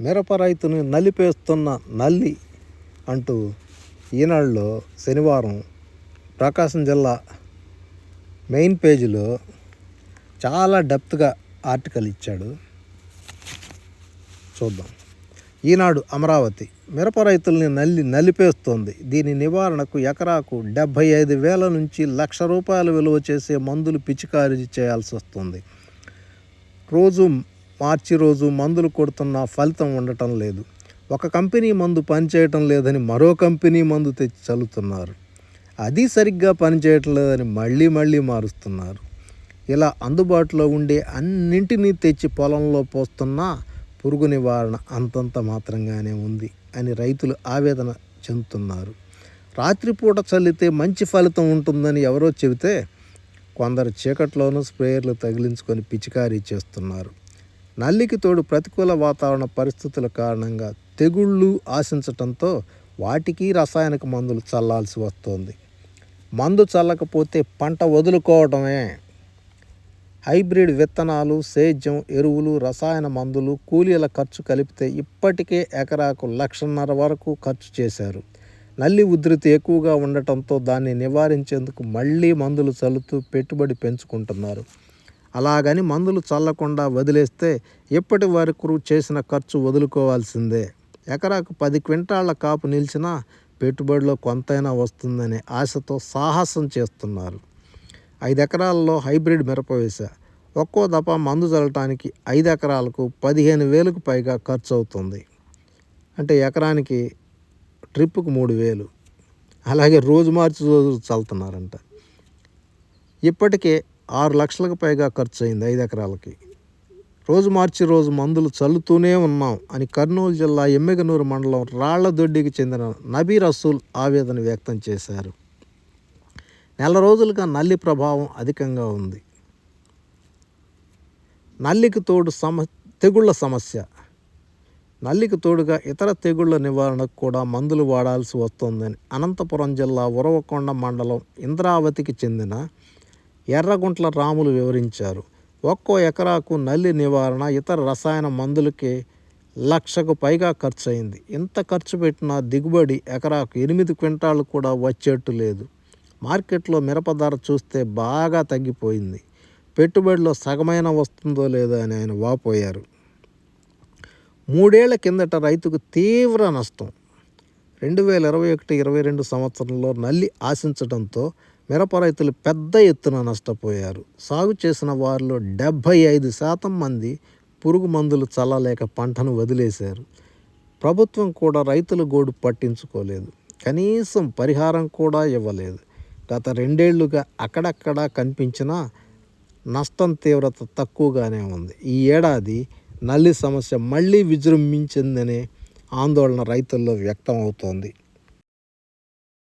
మిరప రైతుని నలిపేస్తున్న నల్లి అంటూ ఈనాడులో శనివారం ప్రకాశం జిల్లా మెయిన్ పేజీలో చాలా డెప్త్గా ఆర్టికల్ ఇచ్చాడు. చూద్దాం. ఈనాడు అమరావతి మిరప రైతుల్ని నల్లి నలిపేస్తోంది. దీని నివారణకు ఎకరాకు డెబ్భై ఐదు వేల నుంచి లక్ష రూపాయలు విలువ చేసే మందులు పిచికారీ చేయాల్సి వస్తుంది రోజు మార్చి రోజు మందులు కొడుతున్న ఫలితం ఉండటం లేదు. ఒక కంపెనీ మందు పనిచేయటం లేదని మరో కంపెనీ మందు తెచ్చి చల్లుతున్నారు. అది సరిగ్గా పనిచేయటం లేదని మళ్ళీ మళ్ళీ మారుస్తున్నారు. ఇలా అందుబాటులో ఉండే అన్నింటినీ తెచ్చి పొలంలో పోస్తున్నా పురుగు నివారణ అంతంత మాత్రంగానే ఉంది అని రైతులు ఆవేదన చెందుతున్నారు. రాత్రిపూట చల్లితే మంచి ఫలితం ఉంటుందని ఎవరో చెబితే కొందరు చీకట్లోనూ స్ప్రేయర్లు తగిలించుకొని పిచికారీ చేస్తున్నారు. నల్లికి తోడు ప్రతికూల వాతావరణ పరిస్థితుల కారణంగా తెగుళ్ళు ఆశించటంతో వాటికి రసాయనిక మందులు చల్లాల్సి వస్తోంది. మందు చల్లకపోతే పంట వదులుకోవడమే హైబ్రిడ్ విత్తనాలు సేద్యం ఎరువులు రసాయన మందులు కూలీల ఖర్చు కలిపితే ఇప్పటికే ఎకరాకు లక్షన్నర వరకు ఖర్చు చేశారు. నల్లి ఉధృతి ఎక్కువగా ఉండటంతో దాన్ని నివారించేందుకు మళ్ళీ మందులు చల్లుతూ పెట్టుబడి పెంచుకుంటున్నారు. అలాగని మందులు చల్లకుండా వదిలేస్తే ఇప్పటి వరకు చేసిన ఖర్చు వదులుకోవాల్సిందే. ఎకరాకు పది క్వింటాళ్ళ కాపు నిలిచినా పెట్టుబడిలో కొంతైనా వస్తుందనే ఆశతో సాహసం చేస్తున్నారు. ఐదు ఎకరాల్లో హైబ్రిడ్ మిరప వేసా ఒక్కో దఫా మందు చల్లటానికి ఐదు ఎకరాలకు పదిహేను వేలకు పైగా ఖర్చు అవుతుంది అంటే ఎకరానికి ట్రిప్పుకు మూడు వేలు. అలాగే రోజు మార్చి రోజు చల్లుతున్నారంట. ఇప్పటికే ఆరు లక్షలకు పైగా ఖర్చు అయింది ఐదు ఎకరాలకి. రోజు మార్చి రోజు మందులు చల్లుతూనే ఉన్నాం అని కర్నూలు జిల్లా ఎమ్మెగనూరు మండలం రాళ్ళదొడ్డికి చెందిన నబీ రసూల్ ఆవేదన వ్యక్తం చేశారు. నెల రోజులుగా నల్లి ప్రభావం అధికంగా ఉంది. నల్లికి తోడు సమ తెగుళ్ళ సమస్య. నల్లికి తోడుగా ఇతర తెగుళ్ళ నివారణకు కూడా మందులు వాడాల్సి వస్తోందని అనంతపురం జిల్లా ఉరవకొండ మండలం ఇంద్రావతికి చెందిన ఎర్రగుంట్ల రాములు వివరించారు. ఒక్కో ఎకరాకు నల్లి నివారణ ఇతర రసాయన మందులకి లక్షకు పైగా ఖర్చు అయింది ఇంత ఖర్చు పెట్టినా దిగుబడి ఎకరాకు ఎనిమిది క్వింటాలు కూడా వచ్చేట్టు లేదు. మార్కెట్లో మిరప ధర చూస్తే బాగా తగ్గిపోయింది. పెట్టుబడిలో సగమైన వస్తుందో లేదో అని ఆయన వాపోయారు. మూడేళ్ళ కిందట రైతుకు తీవ్ర నష్టం. రెండు వేల ఇరవై ఒకటి ఇరవై రెండు సంవత్సరంలో నల్లి ఆశించడంతో మిరప రైతులు పెద్ద ఎత్తున నష్టపోయారు. సాగు చేసిన వారిలో డెబ్భై ఐదు శాతం మంది పురుగు మందులు చల్లలేక పంటను వదిలేశారు. ప్రభుత్వం కూడా రైతుల గోడు పట్టించుకోలేదు. కనీసం పరిహారం కూడా ఇవ్వలేదు. గత రెండేళ్ళుగా అక్కడక్కడ కనిపించిన నష్టం తీవ్రత తక్కువగానే ఉంది. ఈ ఏడాది నల్లి సమస్య మళ్ళీ విజృంభించిందనే ఆందోళన రైతుల్లో వ్యక్తం అవుతోంది